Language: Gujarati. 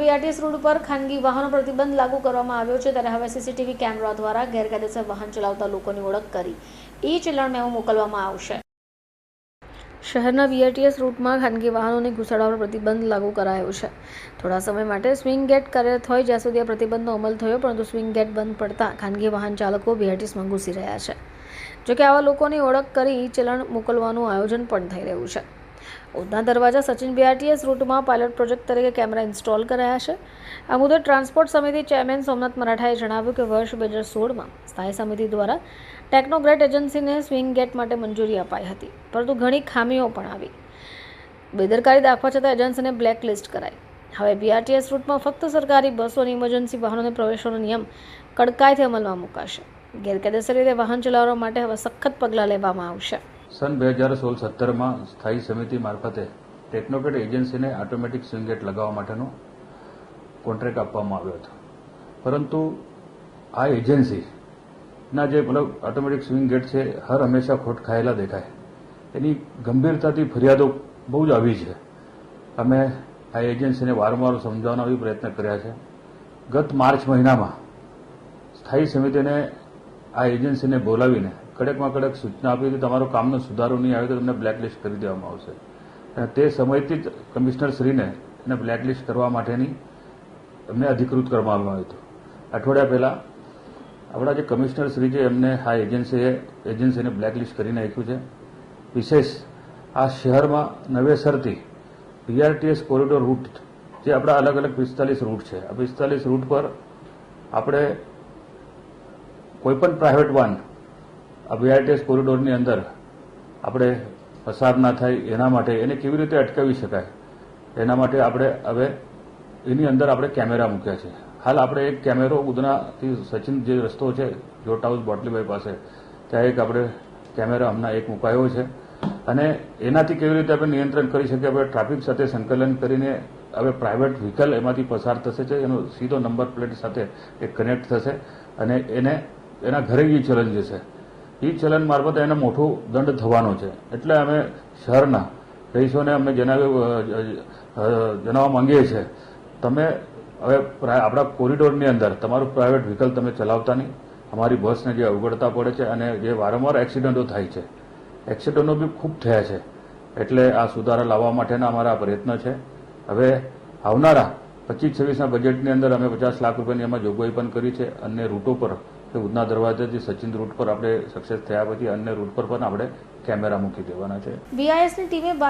બીઆરટીએસ રૂટ પર ખાનગી વાહનો પ્રતિબંધ લાગુ કરવામાં આવ્યો છે ત્યારે હવે સીસીટીવી કેમેરા દ્વારા ગેરકાયદેસર વાહન ચલાવતા લોકોની ઓળખ કરી. ઈ ચલણ મેમો મોકલવામાં આવશે. શહેરના બીઆરટીએસ રૂટમાં ખાનગી વાહનોને ઘુસાડવા પર પ્રતિબંધ લાગુ કરાયો છે. થોડા સમય માટે સ્વિંગ ગેટ કાર્યરત હોય, જ્યાં સુધી આ પ્રતિબંધનો અમલ થયો, પરંતુ સ્વિંગ ગેટ બંધ પડતા ખાનગી વાહન ચાલકો બીઆરટીએસમાં ઘૂસી રહ્યા છે. જોકે આવા લોકોની ઓળખ કરી ઈ ચલણ મોકલવાનું આયોજન પણ થઈ રહ્યું છે. ઉધના દરવાજા સચિન બીઆરટીએસ રૂટમાં પાયલોટ પ્રોજેક્ટ તરીકે કેમેરા ઇન્સ્ટોલ કરાયા છે. આ મુદ્દે ટ્રાન્સપોર્ટ સમિતિ ચેરમેન સોમનાથ મરાઠાએ જણાવ્યું કે વર્ષ બે હજાર સોળમાં સ્થાયી સમિતિ દ્વારા ટેકનોગ્રેટ એજન્સીને સ્વિંગ ગેટ માટે મંજૂરી અપાઈ હતી, પરંતુ ઘણી ખામીઓ પણ આવી. બેદરકારી દાખવા છતાં એજન્સીને બ્લેક લિસ્ટ કરાઈ. હવે બીઆરટીએસ રૂટમાં ફક્ત સરકારી બસો અને ઇમરજન્સી વાહનોને પ્રવેશવાનો નિયમ કડકાઈથી અમલમાં મુકાશે. ગેરકાયદેસર રીતે વાહન ચલાવવા માટે હવે સખત પગલાં લેવામાં આવશે. સન બે હજાર સોળ સત્તરમાં સ્થાયી સમિતિ મારફતે ટેકનોકેટ એજન્સીને ઓટોમેટિક સ્વિંગ ગેટ લગાવવા માટેનો કોન્ટ્રાક્ટ આપવામાં આવ્યો હતો. પરંતુ આ એજન્સીના જે મતલબ ઓટોમેટિક સ્વિંગ ગેટ છે, હર હંમેશા ખોટ ખાયેલા દેખાય. એની ગંભીરતાથી ફરિયાદો બહુ જ આવી છે. અમે આ એજન્સીને વારંવાર સમજાવવાનો બી પ્રયત્ન કર્યા છે. ગત માર્ચ મહિનામાં સ્થાયી સમિતિને આ એજન્સીને બોલાવીને કડકમાં કડક સૂચના આપી હતી તમારો કામનો સુધારો નહીં આવે તો તમને બ્લેકલિસ્ટ કરી દેવામાં આવશે. તે સમયથી જ કમિશનર શ્રીને એને બ્લેકલિસ્ટ કરવા માટેની એમને અધિકૃત કરવામાં આવ્યું હતું. અઠવાડિયા પહેલા આપણા જે કમિશનરશ્રી છે, એમને આ એજન્સીએ, એજન્સીને બ્લેકલિસ્ટ કરી નાખ્યું છે. વિશેષ આ શહેરમાં નવેસરથી બીઆરટીએસ કોરિડોર રૂટ જે આપણા અલગ અલગ પિસ્તાલીસ રૂટ છે. આ પિસ્તાલીસ રૂટ પર આપણે કોઈપણ પ્રાઇવેટ વાહન આ કોરિડોરની અંદર આપણે પસાર ના થાય એના માટે એને કેવી રીતે અટકાવી શકાય? એના માટે આપણે હવે એની અંદર આપણે કેમેરા મૂક્યા છે. હાલ આપણે એક કેમેરો ઉધનાથી સચિન જે રસ્તો છે, જોટ હાઉસ બોટલીભાઈ પાસે, ત્યાં એક આપણે કેમેરા હમણાં એક મુકાયો છે. અને એનાથી કેવી રીતે આપણે નિયંત્રણ કરી શકીએ? આપણે ટ્રાફિક સાથે સંકલન કરીને હવે પ્રાઇવેટ વ્હીકલ એમાંથી પસાર થશે છે. એનો સીધો નંબર પ્લેટ સાથે એ કનેક્ટ થશે અને એને, એના ઘરે ઈ ચલન જશે. ઈ ચલન મારફતે એને મોટો દંડ થવાનો છે. એટલે અમે શહેરના રહીશોને અમે જણાવ્યું જણાવવા માંગીએ છીએ, તમે હવે આપણા કોરિડોરની અંદર તમારું પ્રાઇવેટ વ્હીકલ તમે ચલાવતા નહીં. અમારી બસને જે અવગડતા પડે છે અને જે વારંવાર એક્સિડન્ટો થાય છે. એક્સિડન્ટો બી ખૂબ થયા છે. એટલે આ સુધારા લાવવા માટેના અમારા પ્રયત્ન છે. હવે આવનારા પચીસ છવ્વીસના બજેટની અંદર અમે પચાસ લાખ રૂપિયાની એમાં જોગવાઈ પણ કરી છે. અને રૂટો પર કે ઉધના દરવાજાથી સચિન રૂટ પર આપણે સક્સેસ થયા પછી અન્ય રૂટ પર પણ આપણે કેમેરા મૂકી દેવાના છે. બીઆઈએસની ટીમે